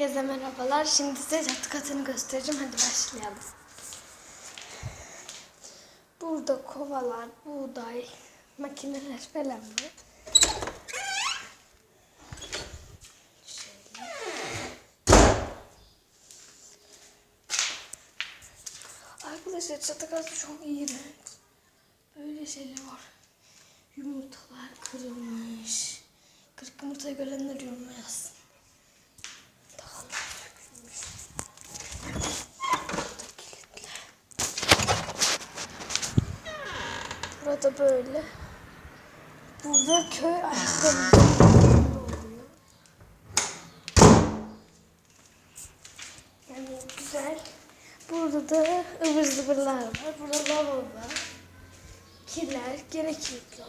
Herkese merhabalar. Şimdi size çatı katını göstereceğim. Hadi başlayalım. Burada kovalar, buğday, makineler falan var. Arkadaşlar çatı katı çok iğrenç. Böyle şeyler var. Yumurtalar kırılmış. Kırık yumurtayı görenler yoruma yazsın. Burada böyle. Burada köy ayakkabı. Yani güzel. Burada da ıvır zıvırlar var. Burada lavabo var. Kiler, gene kilitli.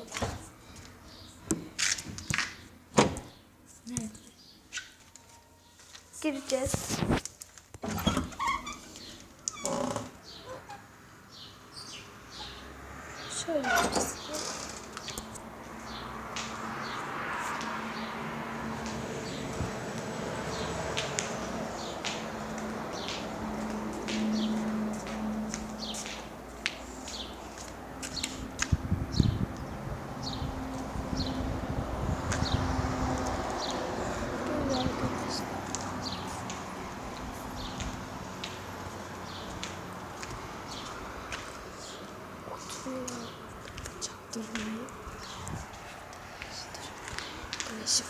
Gireceğiz. Şöyle yapacağız. Böyle arkadaşlar. Oturuyor. Çaktırmayı. Güneşi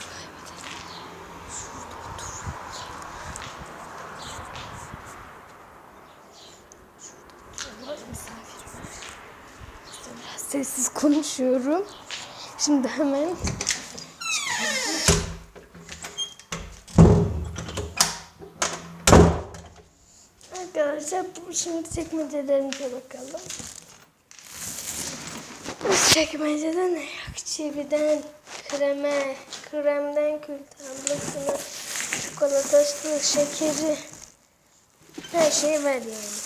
sessiz konuşuyorum. Şimdi hemen Arkadaşlar bu şimdi çekmecelerimize bakalım. Biz çekmecede ne yok? Çividen kreme, kremden kül tablasına, çikolatasını, şekeri, her şey var yani.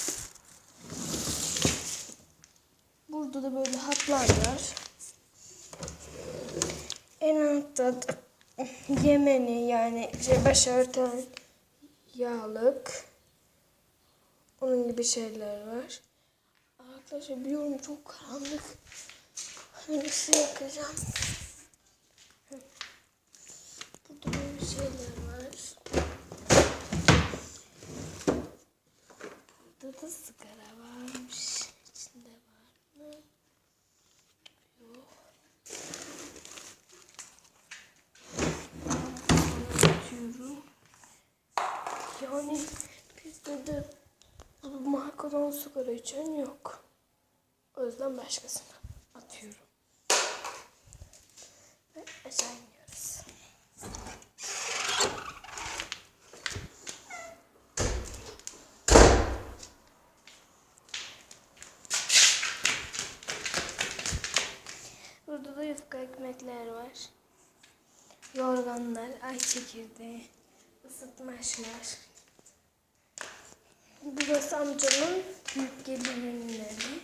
Burada da böyle hatlar var. En altta Yemeni yani şey baş örten yağlık. Onun gibi şeyler var. Arkadaşlar biliyorum çok karanlık. Hani ışığı yakacağım. Hı. Burada böyle şeyler var. Burada da sigara varmış. İçinde var mı? Yok. Atıyorum. Yani bizde de bu markadan sigara içen yok. O yüzden başkasına atıyorum. Aşağı. Burada da yufka ekmekler var. Yorganlar, ay çekirdeği, ısıtmaçlar. Burası amcamın büyük gelinin evi.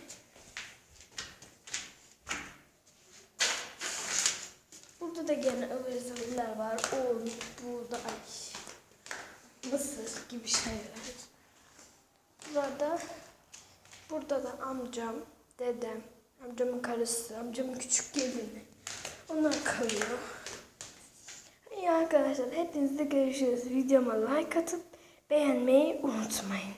Burada da gene ıvır zıvırlar var. Un, buğday, mısır gibi şeyler. Burada, burada da amcam, dedem, amcamın karısı, amcamın küçük gelini. Onlar kalıyor. İyi arkadaşlar hepinizle görüşürüz. Videoma like atıp beğenmeyi unutmayın.